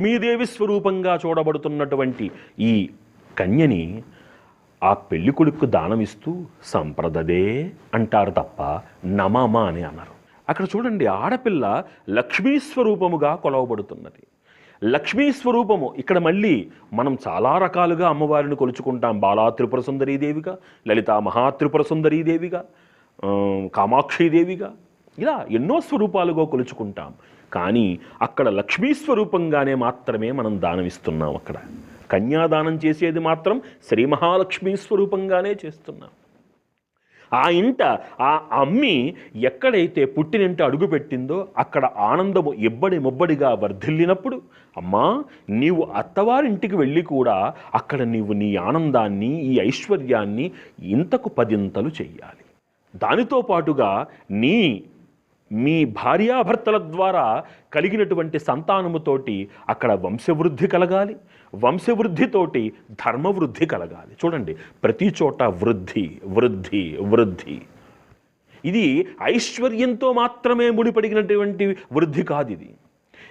లక్ష్మీదేవి స్వరూపంగా చూడబడుతున్నటువంటి ఈ కన్యని ఆ పెళ్ళి కొడుకు దానమిస్తూ సంప్రదదే అంటారు తప్ప నమమ అని అన్నారు. అక్కడ చూడండి ఆడపిల్ల లక్ష్మీ స్వరూపముగా కొలవబడుతున్నది. లక్ష్మీ స్వరూపము ఇక్కడ మళ్ళీ మనం చాలా రకాలుగా అమ్మవారిని కొలుచుకుంటాం. బాలా త్రిపుర సుందరీదేవిగా లలితా మహాత్రిపుర సుందరీదేవిగా ఆ, కామాక్షీదేవిగా ఇలా ఎన్నో స్వరూపాలుగా కొలుచుకుంటాం. కానీ అక్కడ లక్ష్మీ స్వరూపంగానే మాత్రమే మనం దానమిస్తున్నాం అక్కడ. కన్యాదానం చేసేది మాత్రం శ్రీ మహాలక్ష్మీ స్వరూపంగానే చేస్తున్నాం. ఆ ఇంట ఆ అమ్మి ఎక్కడైతే పుట్టినింట అడుగుపెట్టిందో అక్కడ ఆనందము ఇబ్బడి ముబ్బడిగా వర్ధిల్లినప్పుడు అమ్మా నీవు అత్తవారింటికి వెళ్ళి కూడా అక్కడ నీవు నీ ఆనందాన్ని ఈ ఐశ్వర్యాన్ని ఇంతకు పదింతలు చెయ్యాలి. దానితో పాటుగా నీ మీ భార్యాభర్తల ద్వారా కలిగినటువంటి సంతానముతోటి అక్కడ వంశవృద్ధి కలగాలి. వంశవృద్ధితోటి ధర్మవృద్ధి కలగాలి. చూడండి ప్రతి చోట వృద్ధి వృద్ధి వృద్ధి. ఇది ఐశ్వర్యంతో మాత్రమే ముడిపడినటువంటి వృద్ధి కాదు ఇది.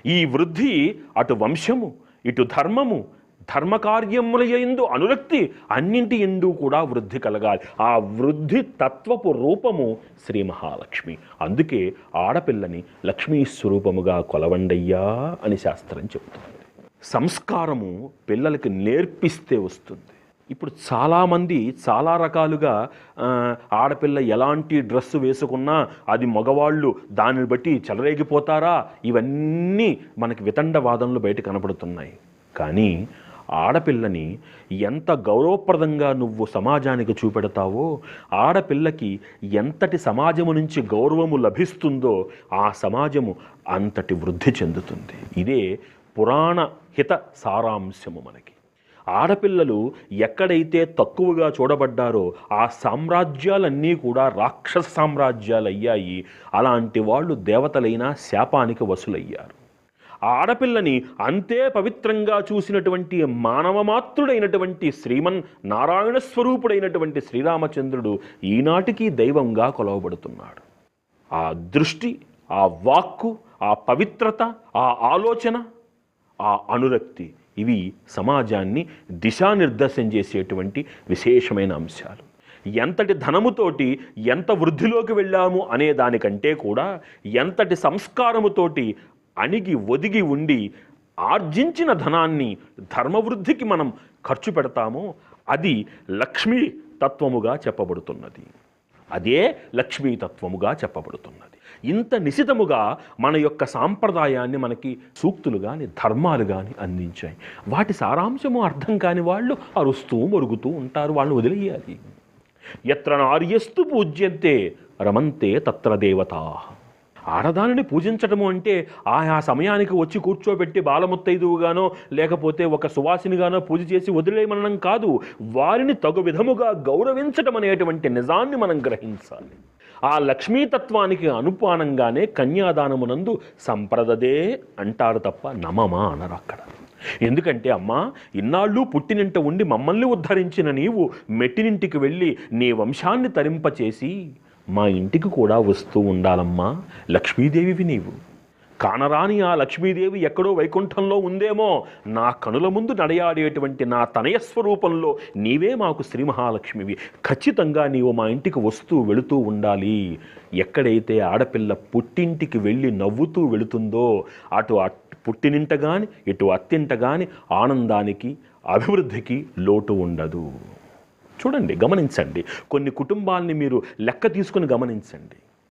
ఈ వృద్ధి అటు వంశము ఇటు ధర్మము ధర్మకార్యముల ఎందు అనురక్తి అన్నింటి ఎందు కూడా వృద్ధి కలగాలి. ఆ వృద్ధి తత్వపు రూపము శ్రీ మహాలక్ష్మి. అందుకే ఆడపిల్లని లక్ష్మీ స్వరూపముగా కొలవండయ్యా అని శాస్త్రం చెబుతుంది. సంస్కారము పిల్లలకి నేర్పిస్తే వస్తుంది. ఇప్పుడు చాలామంది చాలా రకాలుగా ఆడపిల్ల ఎలాంటి డ్రెస్సు వేసుకున్నా అది మగవాళ్ళు దానిని బట్టి చెలరేగిపోతారా? ఇవన్నీ మనకి వితండవాదనలు బయట కనపడుతున్నాయి. కానీ ఆడపిల్లని ఎంత గౌరవప్రదంగా నువ్వు సమాజానికి చూపెడతావో ఆడపిల్లకి ఎంతటి సమాజము నుంచి గౌరవము లభిస్తుందో ఆ సమాజము అంతటి వృద్ధి చెందుతుంది. ఇదే పురాణ హిత సారాంశము మనకి. ఆడపిల్లలు ఎక్కడైతే తక్కువగా చూడబడ్డారో ఆ సామ్రాజ్యాలన్నీ కూడా రాక్షస సామ్రాజ్యాలు అయ్యాయి అలాంటి వాళ్ళు దేవతలైన శాపానికి వసులయ్యారు. ఆడపిల్లని అంతే పవిత్రంగా చూసినటువంటి మానవమాత్రుడైనటువంటి శ్రీమన్ నారాయణ స్వరూపుడైనటువంటి శ్రీరామచంద్రుడు ఈనాటికి దైవంగా కొలవబడుతున్నాడు. ఆ దృష్టి ఆ వాక్కు ఆ పవిత్రత ఆ ఆలోచన ఆ అనురక్తి ఇవి సమాజాన్ని దిశానిర్దేశం చేసేటువంటి విశేషమైన అంశాలు. ఎంతటి ధనముతోటి ఎంత వృద్ధిలోకి వెళ్ళాము అనే దానికంటే కూడా ఎంతటి సంస్కారముతోటి అణిగి ఒదిగి ఉండి ఆర్జించిన ధనాన్ని ధర్మవృద్ధికి మనం ఖర్చు పెడతామో అది లక్ష్మీ తత్వముగా చెప్పబడుతున్నది. అదే లక్ష్మీ తత్వముగా చెప్పబడుతున్నది. ఇంత నిశితముగా మన యొక్క సాంప్రదాయాన్ని మనకి సూక్తులు కానీ ధర్మాలు కానీ అందించాయి. వాటి సారాంశము అర్థం కాని వాళ్ళు అరుస్తూ మరుగుతూ ఉంటారు వాళ్ళని వదిలేయాలి. ఎత్ర నార్యస్తు పూజ్యంతే రమంతే తత్ర దేవతా. ఆడదానిని పూజించటము అంటే ఆయా సమయానికి వచ్చి కూర్చోబెట్టి బాలముత్తైదువుగానో లేకపోతే ఒక సువాసినిగానో పూజ చేసి వదిలేయమనడం కాదు. వారిని తగు విధముగా గౌరవించటం అనేటువంటి నిజాన్ని మనం గ్రహించాలి. ఆ లక్ష్మీతత్వానికి అనుపానంగానే కన్యాదానమునందు సంప్రదదే అంటారు తప్ప నమమా అనరు అక్కడ. ఎందుకంటే అమ్మా ఇన్నాళ్ళు పుట్టినింట ఉండి మమ్మల్ని ఉద్ధరించిన నీవు మెట్టినింటికి వెళ్ళి నీ వంశాన్ని తరింపచేసి మా ఇంటికి కూడా వస్తూ ఉండాలమ్మా లక్ష్మీదేవివి నీవు. కానరాని ఆ లక్ష్మీదేవి ఎక్కడో వైకుంఠంలో ఉందేమో నా కనుల ముందు నడయాడేటువంటి నా తనయ స్వరూపంలో నీవే మాకు శ్రీ మహాలక్ష్మివి. ఖచ్చితంగా నీవు మా ఇంటికి వస్తూ వెళుతూ ఉండాలి. ఎక్కడైతే ఆడపిల్ల పుట్టింటికి వెళ్ళి నవ్వుతూ వెళుతుందో అటు అట్- పుట్టినింట కానీ ఇటు అత్తింట కానీ ఆనందానికి అభివృద్ధికి లోటు ఉండదు. చూడండి గమనించండి. కొన్ని కుటుంబాల్ని మీరు లెక్క తీసుకుని గమనించండి.